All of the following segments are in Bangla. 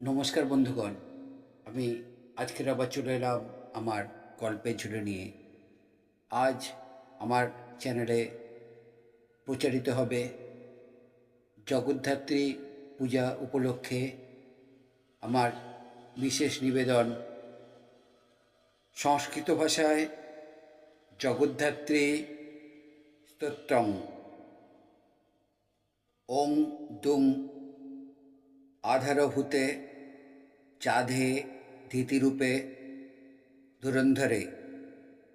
নমস্কার বন্ধুগণ, আমি আজকের আবার চলে এলাম আমার গল্পের ঝুলে নিয়ে। আজ আমার চ্যানেলে প্রচারিত হবে জগদ্ধাত্রী পূজা উপলক্ষে আমার বিশেষ নিবেদন। সংস্কৃত ভাষায় জগদ্ধাত্রী স্তোত্রং। ওং দুং আধারভূতে চাঁদে ধীতিরূপে ধুরন্ধরে,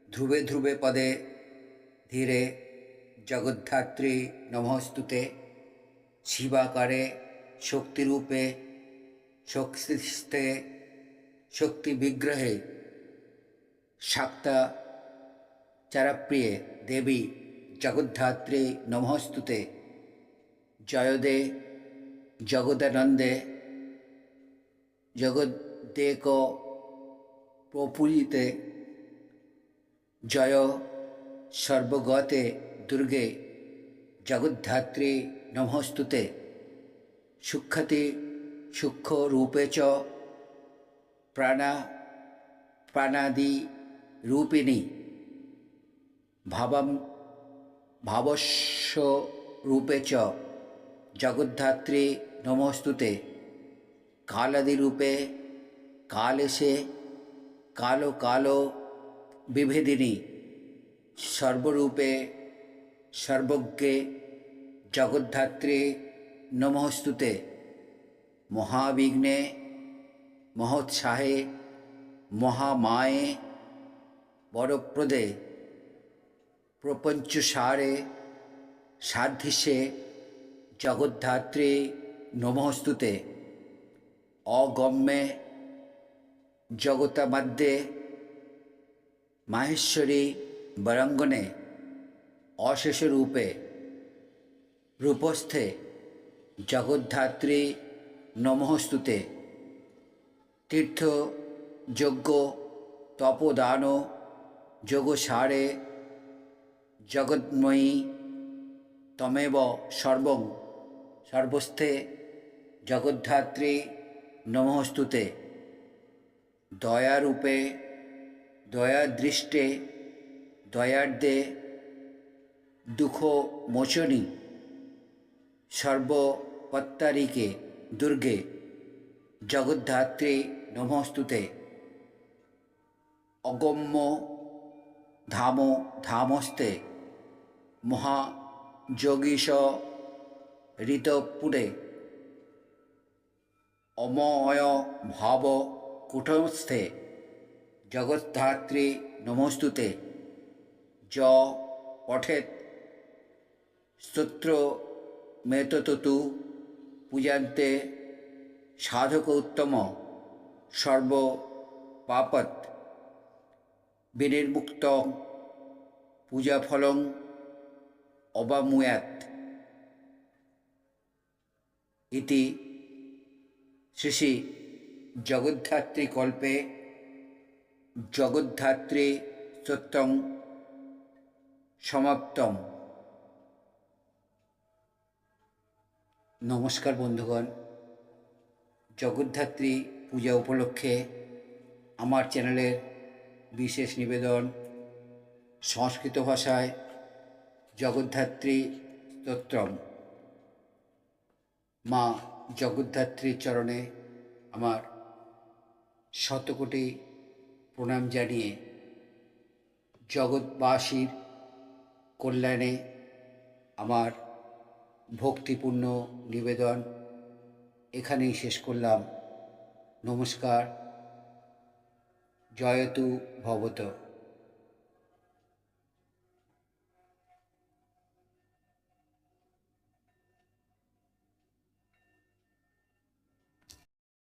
ধ্রুবে ধ্রুবে পদে ধীরে জগদ্ধাত্রী নমস্তুতে, শিবাকারে শক্তিরূপে শক্তিস্থে শক্তি বিগ্রহে শাক্তা চারাপ্রিয়ে দেবী জগদ্ধাত্রী নমস্তুতে, জয়দে জগদানন্দে জগদ্দেক প্রফুল্লিতে, জয় সর্বগতে দুর্গে জগদ্ধাত্রী নমস্তুতে, সুখ্যাতি সূক্ষ্মরূপে চ প্রাণা, প্রাণাদি রূপিণী, ভাবম ভাবস্য রূপে চ জগদ্ধাত্রী নমস্তুতে। কালাদিরূপে কালেশে, কালো কালো বিভেদিনী, সর্বরূপে, সর্বজ্ঞে, জগদ্ধাত্রী নমস্তুতে, মহাবিঘ্নে, মহোৎসাহে, মহামায়ে, বরপ্রদে, প্রপঞ্চসারে সাধ্যিসে জগদ্ধাত্রী নমস্তুতে। অগম্যে জগতামাদ্যে মাহেশ্বরী বরঙ্গনে অশেষরূপে রূপস্থে জগদ্ধাত্রী নমস্তুতে তীর্থ যজ্ঞ তপদান যোগসারে জগন্ময়ী তমেব সর্বং সর্বস্থে জগদ্ধাত্রী নমস্তুতে। দয়ারূপে, দয়াদৃষ্টে, দয়ার্দে দুঃখ মোচনী সর্বপত্তারিকে, দুর্গে, জগদ্ধাত্রী নমস্তুতে। অগম্য, ধাম ধামস্তে মহাযোগীশ, ঋতপুরে অময় ভাব কুটস্থে জগদ্ধাত্রী নমস্তুতে। য পঠেত, স্তোত্র মেততু পূজান্তে সাধক উত্তম সর্ব পাপত। বিনির্মুক্ত পূজাফলং অবামুয়াত। ইতি শ্রী শ্রী জগদ্ধাত্রী কল্পে জগদ্ধাত্রী সত্যং সমাপ্তম। নমস্কার বন্ধুগণ, জগদ্ধাত্রী পূজা উপলক্ষে আমার চ্যানেলের বিশেষ নিবেদন সংস্কৃত ভাষায় জগদ্ধাত্রী স্তোত্রম মা জগদ্ধাত্রীর চরণে আমার শতকোটি প্রণাম জানিয়ে জগৎবাসীর কল্যাণে আমার ভক্তিপূর্ণ নিবেদন এখানেই শেষ করলাম। নমস্কার। জয়তু ভবত।